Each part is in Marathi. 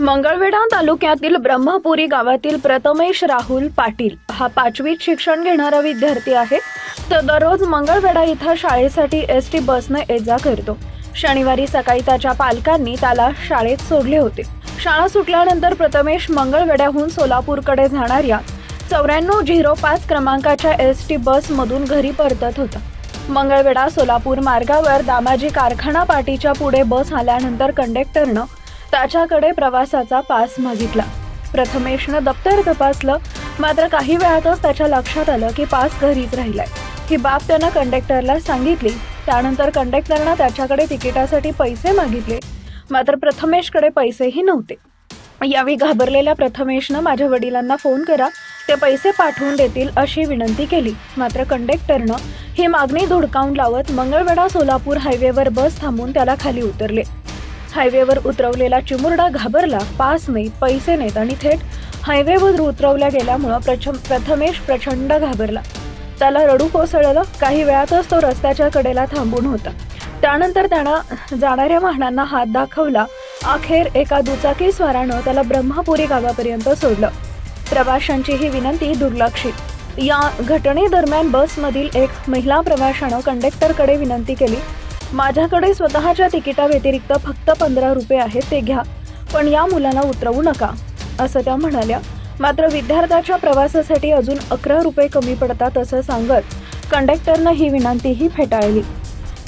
मंगळवेढा तालुक्यातील ब्रह्मपुरी गावातील प्रथमेश राहुल पाटील हा पाचवीत शिक्षण घेणारा विद्यार्थी आहे. तो दररोज मंगळवेढा इथं शाळेसाठी एस टी बसनं ये जा करतो. शनिवारी सकाळी त्याच्या पालकांनी त्याला शाळेत सोडले होते. शाळा सुटल्यानंतर प्रथमेश मंगळवेढ्याहून सोलापूरकडे जाणाऱ्या चौऱ्याण्णव झिरो पाच क्रमांकाच्या एस टी बसमधून घरी परतत होता. मंगळवेढा सोलापूर मार्गावर दामाजी कारखाना पाटीच्या पुढे बस आल्यानंतर कंडक्टरनं त्याच्याकडे प्रवासाचा पास मागितला. प्रथमेशनं दप्तर तपासलं. मात्र काही वेळातच त्याच्या लक्षात आलं की पास घरीच राहिलाय. ही बाब त्यानं कंडक्टरला सांगितली. त्यानंतर कंडक्टरनं त्याच्याकडे तिकिटासाठी पैसे मागितले. मात्र प्रथमेशकडे पैसेही नव्हते. यावेळी घाबरलेल्या प्रथमेशनं माझ्या वडिलांना फोन करा. ते पैसे पाठवून देतील अशी विनंती केली. मात्र कंडक्टरनं ही मागणी धुडकावून लावत मंगळवेढा सोलापूर हायवेवर बस थांबून त्याला खाली उतरले. हायवेवर उतरवलेला चिमुरडा घाबरला पास नाही पैसे नाहीत आणि थेट हायवेवर उतरवल्या गेल्यामुळं प्रच प्रथमेश प्रचंड घाबरला. त्याला रडू कोसळलं काही वेळातच तो रस्त्याच्या कडेला थांबून होता. त्यानंतर त्यानं जाणाऱ्या वाहनांना हात दाखवला. अखेर एका दुचाकी स्वारानं त्याला ब्रह्मपुरी गावापर्यंत सोडलं. प्रवाशांची ही विनंती दुर्लक्षित. या घटनेदरम्यान बसमधील एक महिला प्रवाशानं कंडक्टरकडे विनंती केली माझ्याकडे स्वतःच्या तिकिटाव्यतिरिक्त फक्त पंधरा रुपये आहेत ते घ्या. पण या मुलांना उतरवू नका असं त्या म्हणाल्या. मात्र विद्यार्थ्याच्या प्रवासासाठी अजून अकरा रुपये कमी पडतात असं सांगत कंडक्टरनं ही विनंतीही फेटाळली.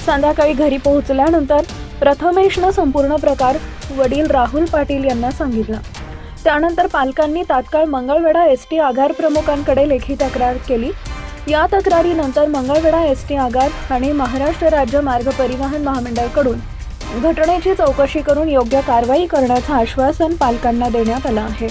संध्याकाळी घरी पोहोचल्यानंतर प्रथमेशनं संपूर्ण प्रकार वडील राहुल पाटील यांना सांगितला. त्यानंतर पालकांनी तात्काळ मंगळवेढा एस टी आगार प्रमुखांकडे लेखी तक्रार केली. या तक्रारीनंतर मंगळवेढा एस टी आगार आणि महाराष्ट्र राज्य मार्ग परिवहन महामंडळकडून घटनेची चौकशी करून योग्य कारवाई करण्याचं आश्वासन पालकांना देण्यात आलं आहे.